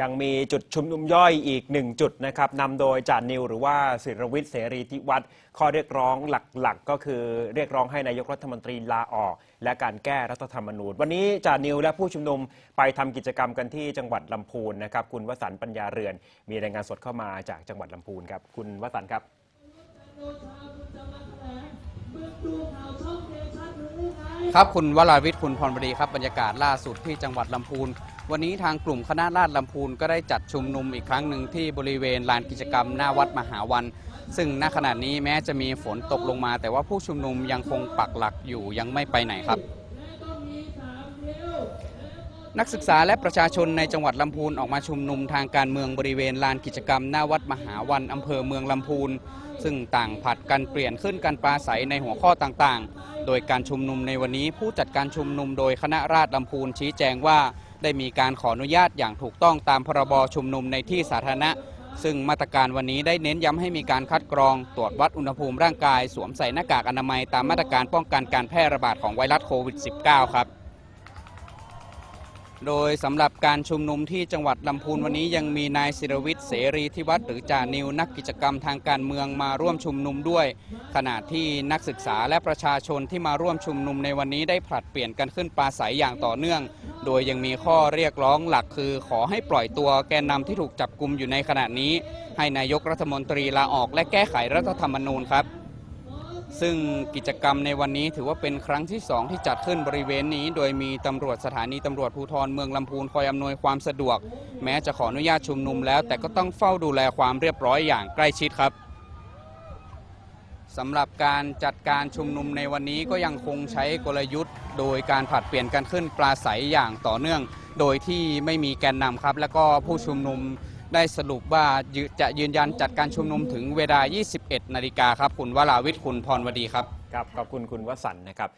ยังมีจุดชุมนุมย่อยอีกหนึ่งจุดนะครับนำโดยจ่านิวหรือว่าศิรวิทย์เสรีทิวัฒน์ข้อเรียกร้องหลักๆ ก็คือเรียกร้องให้นายกรัฐมนตรีลาออก และการแก้รัฐธรรมนูญ วันนี้จ่านิวและผู้ชุมนุมไปทำกิจกรรมกันที่จังหวัดลำพูนนะครับ คุณวสันต์ปัญญาเรือน มีรายงานสดเข้ามาจากจังหวัดลำพูนครับ คุณวสันต์ครับ ครับคุณวราวิทย์คุณพรบดีครับบรรยากาศล่าสุดที่จังหวัดลำพูน วันนี้ทางกลุ่มคณะราษฎรลำพูนก็ได้จัดชุมนุมอีกครั้งหนึ่งที่บริเวณลานกิจกรรมหน้าวัดมหาวัน ซึ่งณขณะนี้แม้จะมีฝนตกลงมา แต่ว่าผู้ชุมนุมยังคงปักหลักอยู่ยังไม่ไปไหนครับ นักศึกษาและประชาชนในจังหวัดลำพูนออกมาชุมนุมทางการเมืองบริเวณลานกิจกรรม หน้าวัดมหาวันอำเภอเมืองลำพูน ซึ่งต่างผัดกันเปลี่ยนขึ้นการปราศัยในหัวข้อต่างๆ โดยการชุมนุมในวันนี้ผู้จัดการชุมนุมโดยคณะราษฎรลำพูนชี้แจงว่า ได้มีการขออนุญาตอย่างถูกต้องตามพรบชุมนุมในที่สาธารณะ ซึ่งมาตรการวันนี้ได้เน้นย้ำให้มีการคัดกรอง ตรวจวัดอุณหภูมิร่างกาย สวมใส่หน้ากากอนามัยตามมาตรการป้องกันการแพร่ระบาดของไวรัสโควิด -19 ครับ โดยสำหรับการชุมนุมที่จังหวัดลำพูนวันนี้ยังมีนายศิรวิทย์เสรีทิวัฒน์หรือจ่านิวนักกิจกรรมทางการเมืองมาร่วมชุมนุมด้วย ขณะที่นักศึกษาและประชาชนที่มาร่วมชุมนุมในวันนี้ได้ผลัดเปลี่ยนกันขึ้นปราศัยอย่างต่อเนื่อง โดยยังมีข้อเรียกร้องหลักคือ ขอให้ปล่อยตัวแกนนำที่ถูกจับกลุมอยู่ในขณะนี้ ให้นายกรัฐมนตรีลาออกและแก้ไขรัฐธรรมนูญครับ ซึ่งกิจกรรมในวันนี้ถือว่าเป็นครั้งที่ 2 ที่จัดขึ้นบริเวณนี้ โดยมีตำรวจสถานีตำรวจภูธรเมืองลำพูนคอยอำนวยความสะดวก แม้จะขออนุญาตชุมนุมแล้ว แต่ก็ต้องเฝ้าดูแลความเรียบร้อยอย่างใกล้ชิดครับสำหรับการจัดการชุมนุมในวันนี้ก็ยังคงใช้กลยุทธ์ โดยการผลัดเปลี่ยนกันขึ้นปราศัยอย่างต่อเนื่อง โดยที่ไม่มีแกนนำครับ แล้วก็ผู้ชุมนุม ได้สรุปว่าจะยืนยันจัดการชุมนุมถึงเวลา 21 นาฬิกาครับ คุณวราวิทย์คุณพรวดีครับ ครับ ขอบคุณคุณวสันต์นะครับ